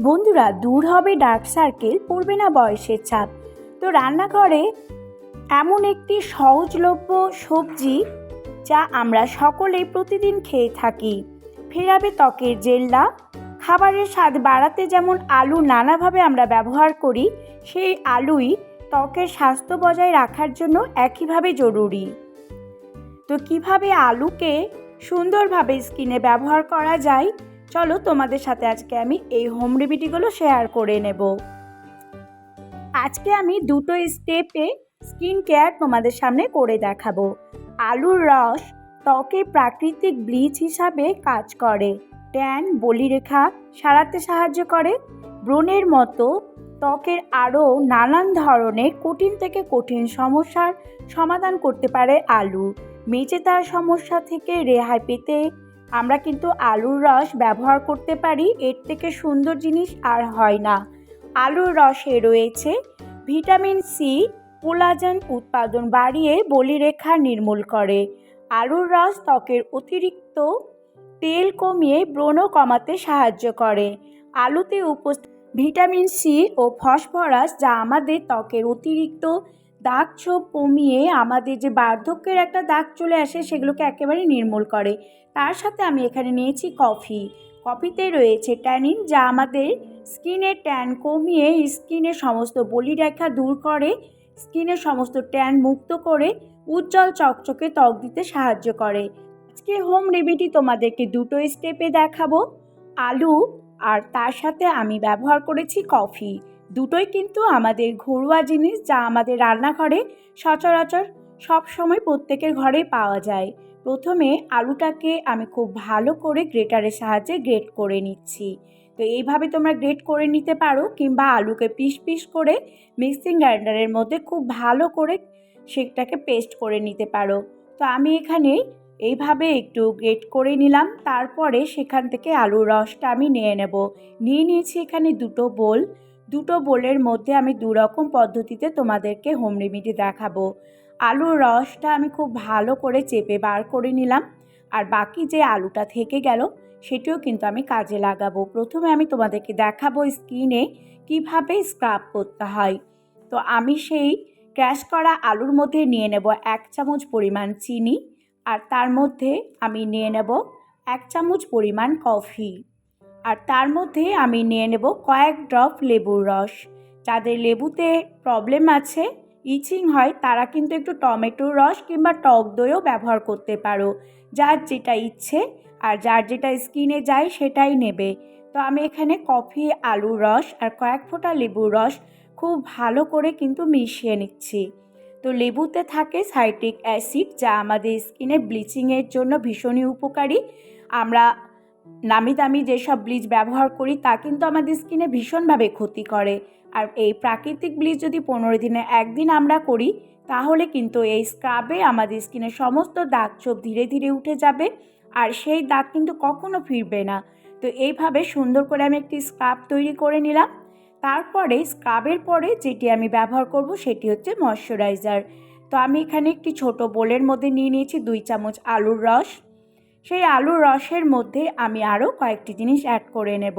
বন্ধুরা, দূর হবে ডার্ক সার্কেল, পড়বে না বয়সের ছাপ তো রান্নাঘরে এমন একটি সহজলভ্য সবজি যা আমরা সকলেই প্রতিদিন খেয়ে থাকি। ফেরাবে ত্বকের জেল্লা, খাবারের স্বাদ বাড়াতে যেমন আলু নানাভাবে আমরা ব্যবহার করি, সেই আলুই ত্বকের স্বাস্থ্য বজায় রাখার জন্য একইভাবে জরুরি। তো কীভাবে আলুকে সুন্দরভাবে স্কিনে ব্যবহার করা যায়? চলো তোমাদের সাথে আজকে আমি এই হোম রেমিডিগুলো শেয়ার করে নেব। আজকে আমি দুটো স্টেপে স্কিন কেয়ার তোমাদের সামনে করে দেখাবো। আলুর রস ত্বকের প্রাকৃতিক ব্লিচ হিসাবে কাজ করে। ট্যান বলিরেখা সারাতে সাহায্য করে। ব্রণের মতো ত্বকের আরও নানান ধরনের কঠিন থেকে কঠিন সমস্যার সমাধান করতে পারে আলু। মেচে তার সমস্যা থেকে রেহাই পেতে আমরা কিন্তু আলুর রস ব্যবহার করতে পারি, এর থেকে সুন্দর জিনিস আর হয় না। আলুর রসে রয়েছে ভিটামিন সি কোলাজেন উৎপাদন বাড়িয়ে বলিরেখা নির্মূল করে। আলুর রস ত্বকের অতিরিক্ত তেল কমিয়ে ব্রণ কমাতে সাহায্য করে। আলুতে উপস্থিত ভিটামিন সি ও ফসফরাস যা আমাদের ত্বকের অতিরিক্ত দাগ ছোপ কমিয়ে আমাদের যে বার্ধক্যের একটা দাগ চলে আসে সেগুলোকে একেবারে নির্মূল করে। তার সাথে আমি এখানে নিয়েছি কফি। কফিতে রয়েছে ট্যানিন যা আমাদের স্কিনের ট্যান কমিয়ে স্কিনের সমস্ত বলিরেখা দূর করে স্কিনের সমস্ত ট্যান মুক্ত করে উজ্জ্বল চকচকে ত্বক দিতে সাহায্য করে। আজকে হোম রেমেডি তোমাদেরকে দুটো স্টেপে দেখাবো, আলু আর তার সাথে আমি ব্যবহার করেছি কফি। দুটোই কিন্তু আমাদের ঘরোয়া জিনিস যা আমাদের রান্নাঘরে সচরাচর সব সময় প্রত্যেকের ঘরেই পাওয়া যায়। প্রথমে আলুটাকে আমি খুব ভালো করে গ্রেটারের সাহায্যে গ্রেট করে নিচ্ছি। তো এইভাবে তোমরা গ্রেট করে নিতে পারো কিংবা আলুকে পিস পিস করে মিক্সিং গ্রাইন্ডারের মধ্যে খুব ভালো করে সেটাকে পেস্ট করে নিতে পারো। তো আমি এখানে এইভাবে একটু গ্রেট করে নিলাম, তারপরে সেখান থেকে আলুর রসটা আমি নিয়ে নেব। নিয়ে নিয়েছি এখানে দুটো বোল। দুটো বোলের মধ্যে আমি দুরকম পদ্ধতিতে তোমাদেরকে হোম রেমিডি দেখাবো। আলুর রসটা আমি খুব ভালো করে চেপে বার করে নিলাম। আর বাকি যে আলুটা থেকে গেল, সেটিও কিন্তু আমি কাজে লাগাবো। প্রথমে আমি তোমাদেরকে দেখাবো স্কিনে কীভাবে স্ক্রাব করতে হয়। তো আমি সেই ক্র্যাশ করা আলুর মধ্যে নিয়ে নেব এক চামচ পরিমাণ চিনি। আর তার মধ্যে আমি নিয়ে নেব এক চামচ পরিমাণ কফি আর তার মধ্যে আমি নিয়ে নেব কয়েক ড্রপ লেবুর রস। যাদের লেবুতে প্রবলেম আছে, ইচিং হয়, তারা কিন্তু একটু টমেটোর রস কিংবা টক দইও ব্যবহার করতে পারো। যার যেটা ইচ্ছে আর যার যেটা স্কিনে যায়, সেটাই নেবে। তো আমি এখানে কফি, আলুর রস আর কয়েক ফোঁটা লেবুর রস খুব ভালো করে কিন্তু মিশিয়ে নিচ্ছি। তো লেবুতে থাকে সাইট্রিক অ্যাসিড, যা আমাদের স্কিনে ব্লিচিংয়ের জন্য ভীষণই উপকারী। আমরা নামি দামি যেসব ব্লিচ ব্যবহার করি, তা কিন্তু আমাদের স্কিনে ভীষণভাবে ক্ষতি করে। আর এই প্রাকৃতিক ব্লিচ যদি পনেরো দিনে একদিন আমরা করি, তাহলে কিন্তু এই স্ক্রাবে আমাদের স্কিনের সমস্ত দাগ ছোপ ধীরে ধীরে উঠে যাবে, আর সেই দাগ কিন্তু কখনো ফিরবে না। তো এইভাবে সুন্দর করে আমি একটি স্ক্রাব তৈরি করে নিলাম। তারপরে স্ক্রাবের পরে যেটি আমি ব্যবহার করব, সেটি হচ্ছে ময়শ্চারাইজার। তো আমি এখানে একটি ছোট বোলের মধ্যে নিয়ে নিয়েছি দুই চামচ আলুর রস। সেই আলুর রসের মধ্যে আমি আরও কয়েকটি জিনিস অ্যাড করে নেব।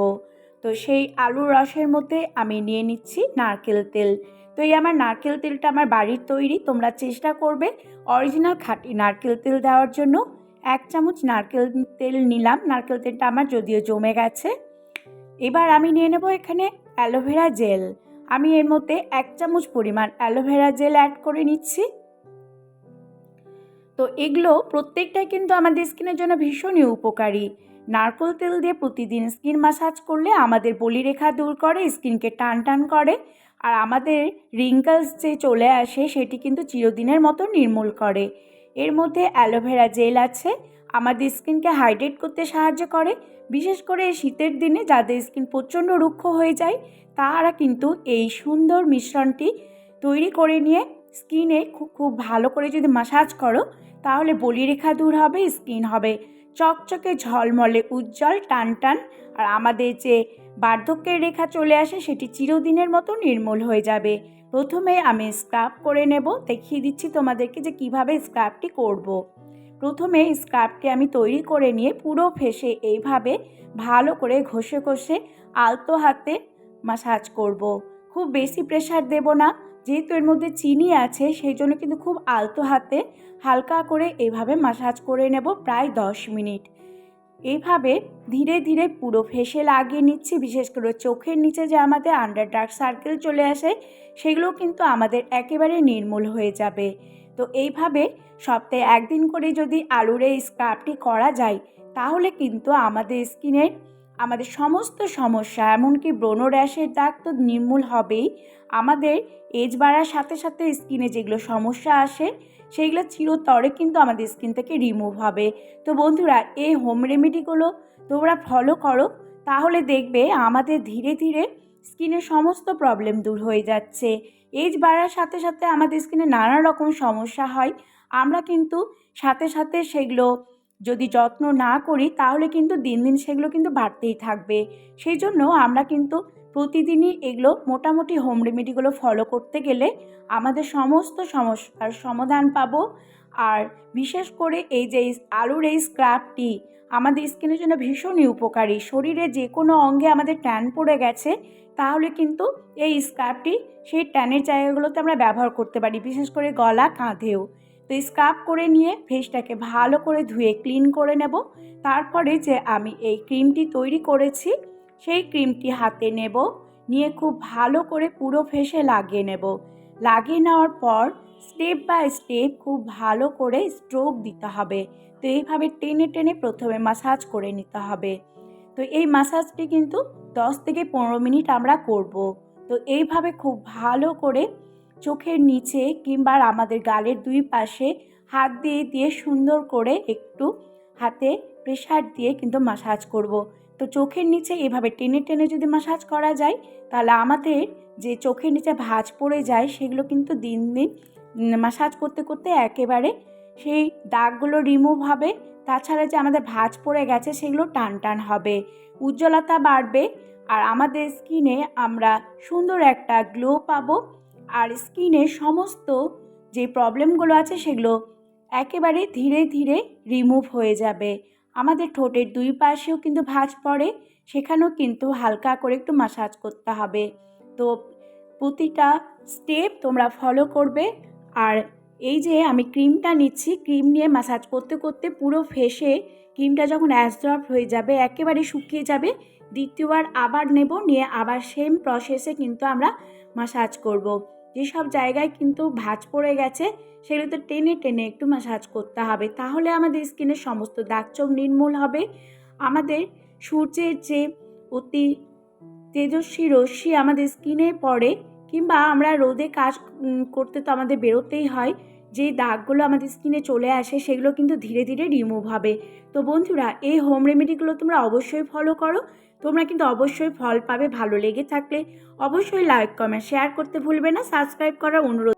তো সেই আলুর রসের মধ্যে আমি নিয়ে নিচ্ছি নারকেল তেল। তো এই আমার নারকেল তেলটা আমার বাড়ির তৈরি, তোমরা চেষ্টা করবে অরিজিনাল খাঁটি নারকেল তেল দেওয়ার জন্য। এক চামচ নারকেল তেল নিলাম, নারকেল তেলটা আমার যদিও জমে গেছে। এবার আমি নিয়ে নেব এখানে অ্যালোভেরা জেল। আমি এর মধ্যে এক চামচ পরিমাণ অ্যালোভেরা জেল অ্যাড করে নিচ্ছি। তো এগুলো প্রত্যেকটাই কিন্তু আমাদের স্কিনের জন্য ভীষণই উপকারী। নারকোল তেল দিয়ে প্রতিদিন স্কিন মাসাজ করলে আমাদের বলিরেখা দূর করে, স্কিনকে টান টান করে। আর আমাদের রিঙ্কলস যে চলে আসে, সেটি কিন্তু চিরদিনের মতো নির্মূল করে। এর মধ্যে অ্যালোভেরা জেল আছে, আমাদের স্কিনকে হাইড্রেট করতে সাহায্য করে। বিশেষ করে শীতের দিনে যাদের স্কিন প্রচণ্ড রুক্ষ হয়ে যায়, তারা কিন্তু এই সুন্দর মিশ্রণটি তৈরি করে নিয়ে স্কিনে খুব খুব ভালো করে যদি মাসাজ করো, তাহলে বলিরেখা দূর হবে, স্কিন হবে চকচকে, ঝলমলে, উজ্জ্বল টান টান আর আমাদের যে বার্ধক্যের রেখা চলে আসে, সেটি চিরদিনের মতো নির্মূল হয়ে যাবে প্রথমে আমি স্ক্রাব করে নেব দেখিয়ে দিচ্ছি তোমাদেরকে যে কীভাবে স্ক্রাবটি করব। প্রথমে স্ক্রাবটি আমি তৈরি করে নিয়ে পুরো ফেসে এইভাবে ভালো করে ঘষে ঘষে আলতো হাতে মাসাজ করব। খুব বেশি প্রেশার দেব না। যেহেতু এর মধ্যে চিনি আছে, সেই জন্য কিন্তু খুব আলতো হাতে হালকা করে এভাবে মাসাজ করে নেব প্রায় দশ মিনিট। এইভাবে ধীরে ধীরে পুরো ফেসে লাগিয়ে নিচ্ছি, বিশেষ করে চোখের নিচে যে আমাদের আন্ডার ডার্ক সার্কেল চলে আসে সেগুলো কিন্তু আমাদের একেবারে নির্মূল হয়ে যাবে। তো এইভাবে সপ্তাহে একদিন করে যদি আলুর এই স্ক্রাবটি করা যায়, তাহলে কিন্তু আমাদের স্কিনের আমাদের সমস্ত সমস্যা, এমনকি ব্রণ র্যাশের দাগ তো নির্মূল হবেই। আমাদের এজ বাড়ার সাথে সাথে স্কিনে যেগুলো সমস্যা আসে সেইগুলো চিরতরে কিন্তু আমাদের স্কিন থেকে রিমুভ হবে। তো বন্ধুরা, এই হোম রেমেডিগুলো তোমরা ফলো করো, তাহলে দেখবে আমাদের ধীরে ধীরে স্কিনের সমস্ত প্রবলেম দূর হয়ে যাচ্ছে। এজ বাড়ার সাথে সাথে আমাদের স্কিনে নানা রকম সমস্যা হয়। আমরা কিন্তু সাথে সাথে সেগুলো যদি যত্ন না করি, তাহলে কিন্তু দিন দিন সেগুলো কিন্তু বাড়তেই থাকবে। সেই জন্য আমরা কিন্তু প্রতিদিনই এগুলো মোটামুটি হোম রেমেডিগুলো ফলো করতে গেলে আমাদের সমস্ত সমস্যার সমাধান পাবো। আর বিশেষ করে এই যে আলুর এই স্ক্রাবটি আমাদের স্কিনের জন্য ভীষণই উপকারী। শরীরে যে কোনো অঙ্গে আমাদের ট্যান পড়ে গেছে, তাহলে কিন্তু এই স্ক্রাবটি সেই ট্যানের জায়গাগুলোতে আমরা ব্যবহার করতে পারি। বিশেষ করে গলা, কাঁধেও। তো স্ক্রাব করে নিয়ে ফেসটাকে ভালো করে ধুয়ে ক্লিন করে নেব। তারপরে যে আমি এই ক্রিমটি তৈরি করেছি, সেই ক্রিমটি হাতে নেব। নিয়ে খুব ভালো করে পুরো ফেসে লাগিয়ে নেব। লাগিয়ে নেওয়ার পর স্টেপ বাই স্টেপ খুব ভালো করে স্ট্রোক দিতে হবে। তো এইভাবে টেনে টেনে প্রথমে মাসাজ করে নিতে হবে। তো এই মাসাজটি কিন্তু দশ থেকে পনেরো মিনিট আমরা করব। তো এইভাবে খুব ভালো করে চোখের নিচে কিংবা আমাদের গালের দুই পাশে হাত দিয়ে দিয়ে সুন্দর করে একটু হাতে প্রেশার দিয়ে কিন্তু মাসাজ করব। তো চোখের নিচে এভাবে টেনে টেনে যদি মাসাজ করা যায়, তাহলে আমাদের যে চোখের নিচে ভাঁজ পড়ে যায়, সেগুলো কিন্তু দিন দিন মাসাজ করতে করতে একেবারে সেই দাগগুলো রিমুভ হবে। তাছাড়া যে আমাদের ভাঁজ পড়ে গেছে, সেগুলো টান টান হবে। উজ্জ্বলতা বাড়বে। আর আমাদের স্কিনে আমরা সুন্দর একটা গ্লো পাবো। আর স্কিনের সমস্ত যে প্রবলেমগুলো আছে সেগুলো একেবারে ধীরে ধীরে রিমুভ হয়ে যাবে। আমাদের ঠোঁটের দুই পাশেও কিন্তু ভাঁজ পড়ে, সেখানেও কিন্তু হালকা করে একটু মাসাজ করতে হবে। তো প্রতিটা স্টেপ তোমরা ফলো করবে। আর এই যে আমি ক্রিমটা নিচ্ছি ক্রিম নিয়ে মাসাজ করতে করতে পুরো ফেসে ক্রিমটা যখন অ্যাবজর্ব হয়ে যাবে, একেবারে শুকিয়ে যাবে, দ্বিতীয়বার আবার নেব, নিয়ে আবার সেম প্রসেসে কিন্তু আমরা মাসাজ করব। যেসব জায়গায় কিন্তু ভাঁজ পড়ে গেছে সেগুলোতে টেনে টেনে একটু মাসাজ করতে হবে। তাহলে আমাদের স্কিনের সমস্ত দাগচোখ নির্মূল হবে। আমাদের সূর্যের যে অতি তেজস্বী রশ্মি আমাদের স্কিনে পড়ে, কিংবা আমরা রোদে কাজ করতে তো আমাদের বেরোতেই হয়। যে দাগগুলো আমাদের স্কিনে চলে আসে সেগুলো কিন্তু ধীরে ধীরে রিমুভ হবে। তো বন্ধুরা, এই হোম রেমেডিগুলো তোমরা অবশ্যই ফলো করো। তোমরা কিন্তু অবশ্যই ফল পাবে, ভালো লেগে থাকলে। অবশ্যই লাইক কমেন্ট শেয়ার করতে ভুলবে না। সাবস্ক্রাইব করার অনুরোধ